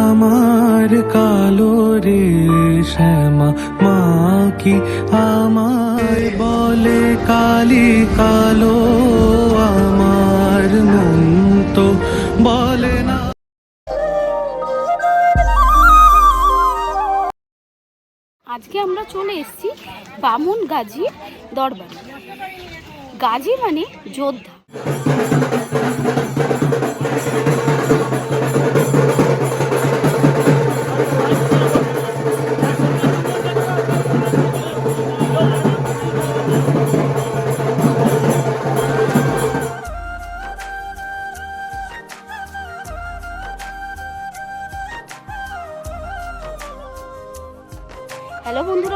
আমার কালো রে শ্যামা মা কি আমার বলে কালি কালো আমার মন তো বলে না আজকে আমরা চলে এসেছি বামুন গাজীর দরবারে। গাজী মানে যোদ্ধা।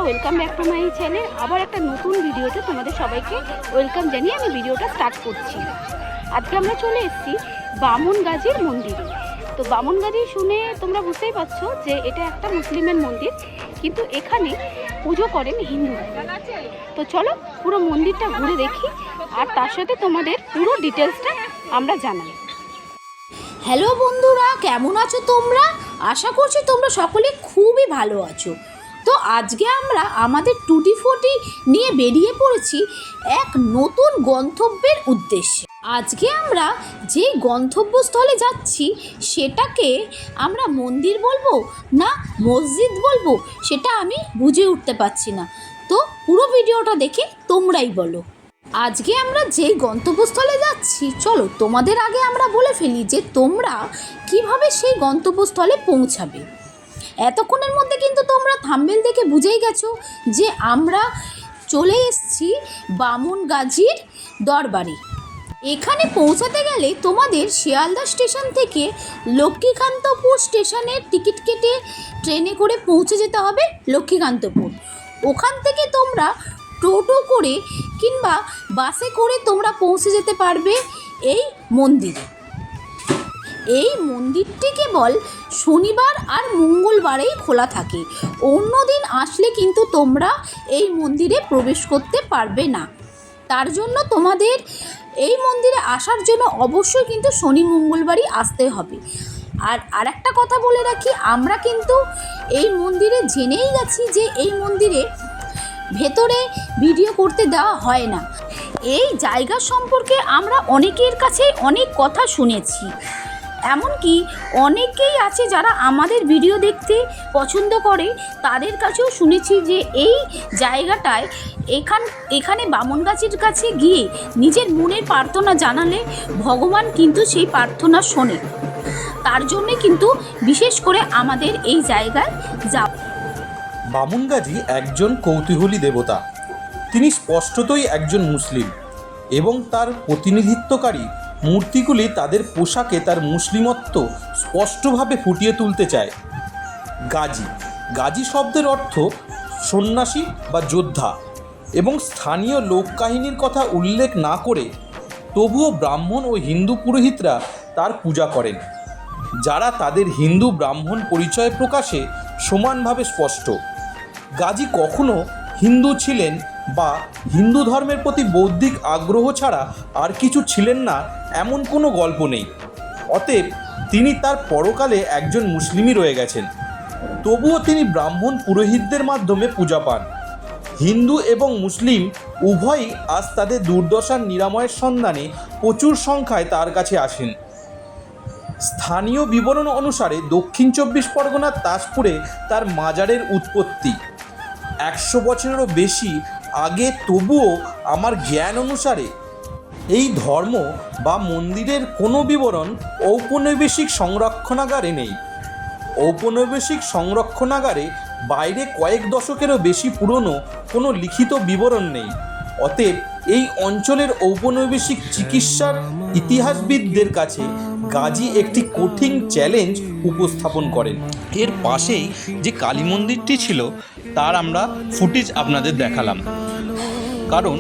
Welcome back to my channel আবার একটা নতুন ভিডিওতে তোমাদের সবাইকে ওয়েলকাম জানিয়ে আমি ভিডিওটা স্টার্ট করছি। আজকে আমরা চলে এসেছি বামুন গাজীর মন্দিরে। তো বামুন গাজী শুনে তোমরা বুঝতেই পারছ যে এটা একটা মুসলিমের মন্দির, কিন্তু এখানে পুজো করেন হিন্দুরা। তো চলো পুরো মন্দিরটা ঘুরে দেখি, আর তার সাথে তোমাদের পুরো ডিটেলসটা আমরা জানাই। হ্যালো বন্ধুরা, কেমন আছো তোমরা? আশা করছি তোমরা সকলে খুবই ভালো আছো। তো আজকে আমরা আমাদের টুটি ফোটি নিয়ে বেরিয়ে পড়েছি এক নতুন গন্তব্যের উদ্দেশ্যে। আজকে আমরা যে গন্তব্যস্থলে যাচ্ছি, সেটাকে আমরা মন্দির বলব না মসজিদ বলব, সেটা আমি বুঝে উঠতে পারছি না। তো পুরো ভিডিওটা দেখে তোমরাই বলো। আজকে আমরা যে গন্তব্যস্থলে যাচ্ছি, চলো তোমাদের আগে আমরা বলে ফেলি যে তোমরা কীভাবে সেই গন্তব্যস্থলে পৌঁছাবে। এতক্ষণের মধ্যে কিন্তু তোমরা থাম্বেল দেখে বুঝেই গেছো যে আমরা চলে এসেছি বামুন গাজীর দরবারে। এখানে পৌঁছাতে গেলে তোমাদের শিয়ালদা স্টেশন থেকে লক্ষ্মীকান্তপুর স্টেশনের টিকিট কেটে ট্রেনে করে পৌঁছে যেতে হবে লক্ষ্মীকান্তপুর। ওখান থেকে তোমরা টোটো করে কিংবা বাসে করে তোমরা পৌঁছে যেতে পারবে এই মন্দিরে। এই মন্দিরটি কেবল শনিবার আর মঙ্গলবারেই খোলা থাকে। অন্য দিন আসলে কিন্তু তোমরা এই মন্দিরে প্রবেশ করতে পারবে না। তার জন্য তোমাদের এই মন্দিরে আসার জন্য অবশ্যই কিন্তু শনি মঙ্গলবারই আসতে হবে। আর আরেকটা কথা বলে রাখি, আমরা কিন্তু এই মন্দিরে জেনেই গেছি যে এই মন্দিরে ভেতরে ভিডিও করতে দেওয়া হয় না। এই জায়গা সম্পর্কে আমরা অনেকের কাছে অনেক কথা শুনেছি। এমনকি অনেকেই আছে যারা আমাদের ভিডিও দেখতে পছন্দ করে, তাদের কাছেও শুনেছি যে এই জায়গাটায় এখান, এখানে বামনগাছির কাছে গিয়ে নিজের মনের প্রার্থনা জানালে ভগবান কিন্তু সেই প্রার্থনা শোনে। তার জন্যে কিন্তু বিশেষ করে আমাদের এই জায়গায় যাওয়া বামুনগাজী একজন কৌতূহলী দেবতা। তিনি স্পষ্টতই একজন মুসলিম এবং তার প্রতিনিধিত্বকারী মূর্তিগুলি তাদের পোশাকে তার মুসলিমত্ব স্পষ্টভাবে ফুটিয়ে তুলতে চায়। গাজী। গাজী শব্দের অর্থ সন্ন্যাসী বা যোদ্ধা এবং স্থানীয় লোককাহিনীর কথা উল্লেখ না করে তবুও ব্রাহ্মণ ও হিন্দু পুরোহিতরা তার পূজা করেন, যারা তাদের হিন্দু ব্রাহ্মণ পরিচয় প্রকাশে সমানভাবে স্পষ্ট। গাজী কখনো হিন্দু ছিলেন বা হিন্দু ধর্মের প্রতি বৌদ্ধিক আগ্রহ ছাড়া আর কিছু ছিলেন না, এমন কোনো গল্প নেই। অতএব তিনি তার পরকালে একজন মুসলিমই রয়ে গেছেন। তবুও তিনি ব্রাহ্মণ পুরোহিতদের মাধ্যমে পূজা পান। হিন্দু এবং মুসলিম উভয়ই আজ তাদের দুর্দশার নিরাময়ের সন্ধানে প্রচুর সংখ্যায় তার কাছে আসেন। স্থানীয় বিবরণ অনুসারে দক্ষিণ চব্বিশ পরগনার তাজপুরে তার মাজারের উৎপত্তি। একশো বছরেরও বেশি আগে তবুও আমার জ্ঞান অনুসারে। এই ধর্ম বা মন্দিরের কোনো বিবরণ ঔপনিবেশিক সংরক্ষণাগারে নেই। ঔপনিবেশিক সংরক্ষণাগারে বাইরে কয়েক দশকেরও বেশি পুরনো কোনো লিখিত বিবরণ নেই। অতএব এই অঞ্চলের ঔপনিবেশিক চিকিৎসার ইতিহাসবিদদের কাছে গাজী একটি কঠিন চ্যালেঞ্জ উপস্থাপন করেন। এর পাশেই যে কালী মন্দিরটি ছিল, তার আমরা ফুটেজ আপনাদের দেখালাম। কারণ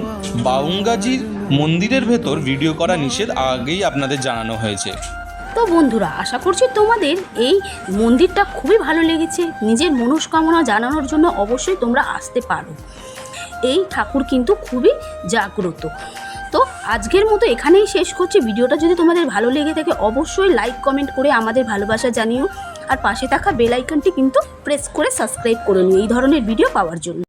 বাউঙ্গাজির মন্দিরের ভেতর ভিডিও করা নিষেধ আগেই আপনাদের জানানো হয়েছে। তো বন্ধুরা, আশা করছি তোমাদের এই মন্দিরটা খুবই ভালো লেগেছে। নিজের মনস্কামনা জানানোর জন্য অবশ্যই তোমরা আসতে পারো। এই ঠাকুর কিন্তু খুবই জাগ্রত। তো আজকের মতো এখানেই শেষ করছি। ভিডিওটা যদি তোমাদের ভালো লেগে থাকে, অবশ্যই লাইক কমেন্ট করে আমাদের ভালোবাসা জানিও। আর পাশে থাকা বেল আইকনটি কিন্তু প্রেস করে সাবস্ক্রাইব করে নিও। এই ধরনের ভিডিও পাওয়ার জন্য।